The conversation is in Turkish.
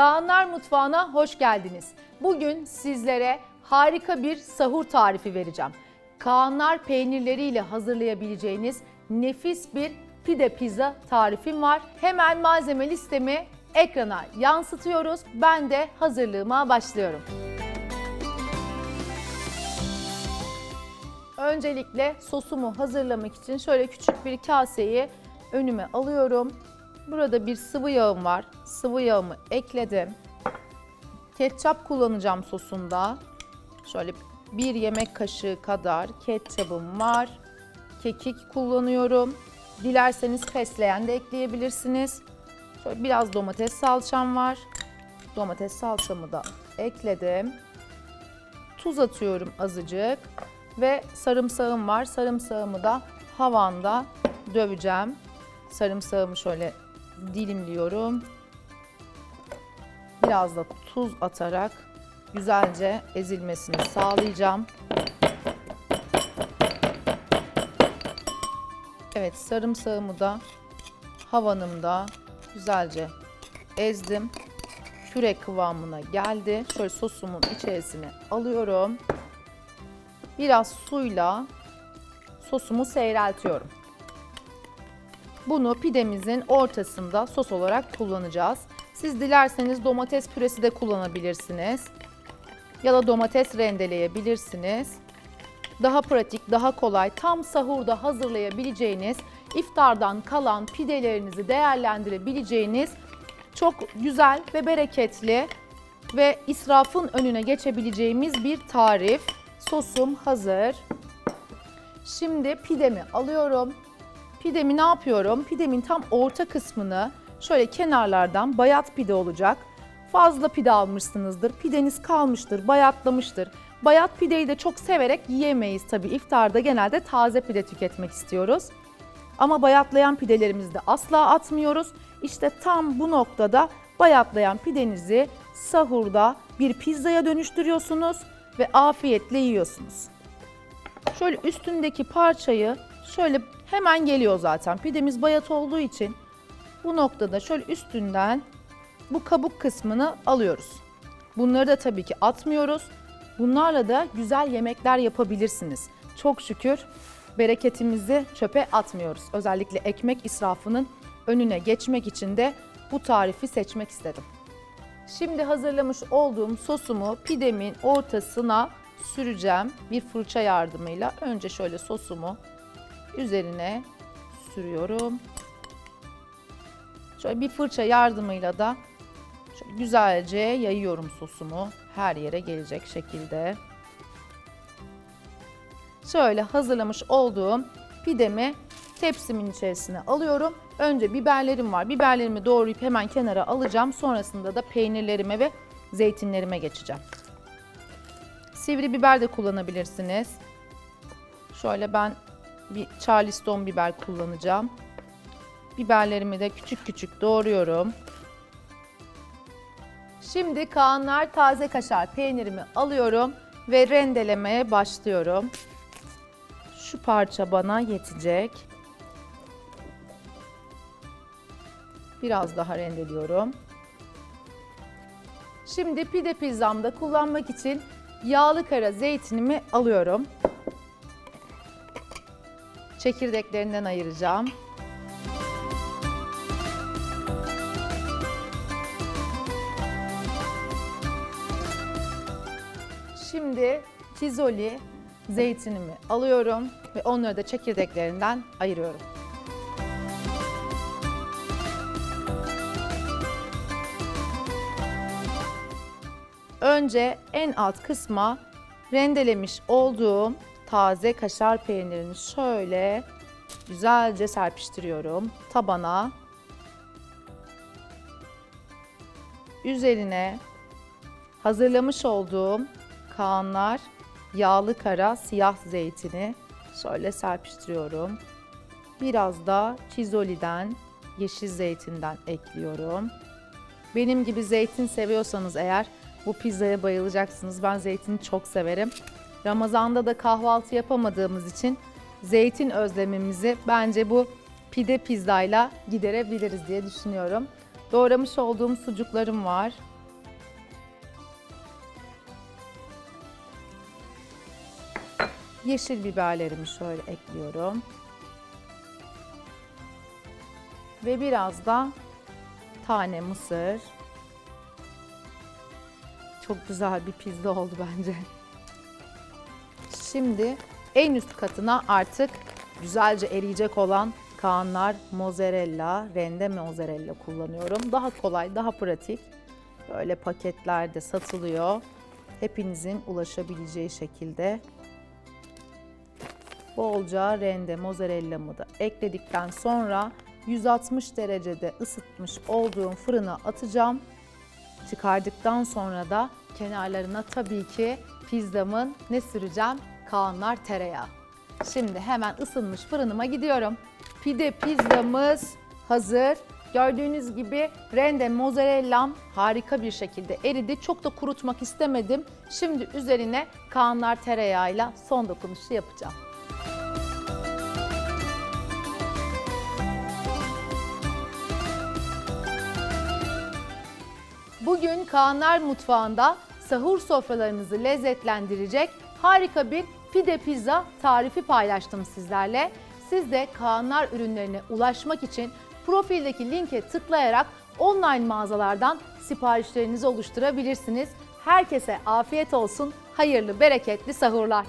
Kaanlar Mutfağı'na hoş geldiniz. Bugün sizlere harika bir sahur tarifi vereceğim. Kaanlar peynirleriyle hazırlayabileceğiniz nefis bir pide pizza tarifim var. Hemen malzeme listemi ekrana yansıtıyoruz. Ben de hazırlığıma başlıyorum. Öncelikle sosumu hazırlamak için şöyle küçük bir kaseyi önüme alıyorum. Burada bir sıvı yağım var. Sıvı yağımı ekledim. Ketçap kullanacağım sosunda. Şöyle bir yemek kaşığı kadar ketçabım var. Kekik kullanıyorum. Dilerseniz fesleğen de ekleyebilirsiniz. Şöyle biraz domates salçam var. Domates salçamı da ekledim. Tuz atıyorum azıcık ve sarımsağım var. Sarımsağımı da havanda döveceğim. Sarımsağımı şöyle dilimliyorum. Biraz da tuz atarak güzelce ezilmesini sağlayacağım. Evet sarımsağımı da havanımda güzelce ezdim. Püre kıvamına geldi. Şöyle sosumun içerisine alıyorum. Biraz suyla sosumu seyreltiyorum. Bunu pidemizin ortasında sos olarak kullanacağız. Siz dilerseniz domates püresi de kullanabilirsiniz. Ya da domates rendeleyebilirsiniz. Daha pratik, daha kolay, tam sahurda hazırlayabileceğiniz, iftardan kalan pidelerinizi değerlendirebileceğiniz çok güzel ve bereketli ve israfın önüne geçebileceğimiz bir tarif. Sosum hazır. Şimdi pidemi alıyorum. Pidemi ne yapıyorum? Pidemin tam orta kısmını şöyle kenarlardan bayat pide olacak. Fazla pide almışsınızdır. Pideniz kalmıştır, bayatlamıştır. Bayat pideyi de çok severek yiyemeyiz tabii. İftarda genelde taze pide tüketmek istiyoruz. Ama bayatlayan pidelerimizi de asla atmıyoruz. İşte tam bu noktada bayatlayan pidenizi sahurda bir pizzaya dönüştürüyorsunuz ve afiyetle yiyorsunuz. Şöyle üstündeki parçayı şöyle hemen geliyor zaten. Pidemiz bayat olduğu için bu noktada şöyle üstünden bu kabuk kısmını alıyoruz. Bunları da tabii ki atmıyoruz. Bunlarla da güzel yemekler yapabilirsiniz. Çok şükür bereketimizi çöpe atmıyoruz. Özellikle ekmek israfının önüne geçmek için de bu tarifi seçmek istedim. Şimdi hazırlamış olduğum sosumu pidemin ortasına süreceğim bir fırça yardımıyla. Önce şöyle sosumu üzerine sürüyorum. Şöyle bir fırça yardımıyla da şöyle güzelce yayıyorum sosumu her yere gelecek şekilde. Şöyle hazırlamış olduğum pidemi tepsimin içerisine alıyorum. Önce biberlerim var. Biberlerimi doğrayıp hemen kenara alacağım. Sonrasında da peynirlerime ve zeytinlerime geçeceğim. Sivri biber de kullanabilirsiniz. Şöyle ben bir charleston biber kullanacağım. Biberlerimi de küçük küçük doğruyorum. Şimdi Kaanlar taze kaşar peynirimi alıyorum ve rendelemeye başlıyorum. Şu parça bana yetecek. Biraz daha rendeliyorum. Şimdi pide pizzamda kullanmak için yağlı kara zeytinimi alıyorum. Çekirdeklerinden ayıracağım. Şimdi kizoli zeytinimi alıyorum ve onları da çekirdeklerinden ayırıyorum. Önce en alt kısma rendelemiş olduğum taze kaşar peynirini şöyle güzelce serpiştiriyorum tabana. Üzerine hazırlamış olduğum Kaanlar yağlı kara siyah zeytini şöyle serpiştiriyorum. Biraz da çizoliden, yeşil zeytinden ekliyorum. Benim gibi zeytin seviyorsanız eğer bu pizzaya bayılacaksınız. Ben zeytini çok severim. Ramazanda da kahvaltı yapamadığımız için zeytin özlemimizi bence bu pide pizzayla giderebiliriz diye düşünüyorum. Doğramış olduğum sucuklarım var. Yeşil biberlerimi şöyle ekliyorum. Ve biraz da tane mısır. Çok güzel bir pizza oldu bence. Şimdi en üst katına artık güzelce eriyecek olan kaanlar mozzarella, rende mozzarella kullanıyorum. Daha kolay, daha pratik. Böyle paketlerde satılıyor. Hepinizin ulaşabileceği şekilde. Bolca rende mozzarellamı da ekledikten sonra 160 derecede ısıtmış olduğum fırına atacağım. Çıkardıktan sonra da kenarlarına tabii ki pizzamın ne süreceğim? Kaanlar tereyağı. Şimdi hemen ısınmış fırınıma gidiyorum. Pide pizzamız hazır. Gördüğünüz gibi rende mozzarellam harika bir şekilde eridi. Çok da kurutmak istemedim. Şimdi üzerine Kaanlar tereyağıyla son dokunuşu yapacağım. Bugün Kaanlar Mutfağı'nda sahur sofralarınızı lezzetlendirecek harika bir pide pizza tarifi paylaştım sizlerle. Siz de Kaanlar ürünlerine ulaşmak için profildeki linke tıklayarak online mağazalardan siparişlerinizi oluşturabilirsiniz. Herkese afiyet olsun, hayırlı, bereketli sahurlar.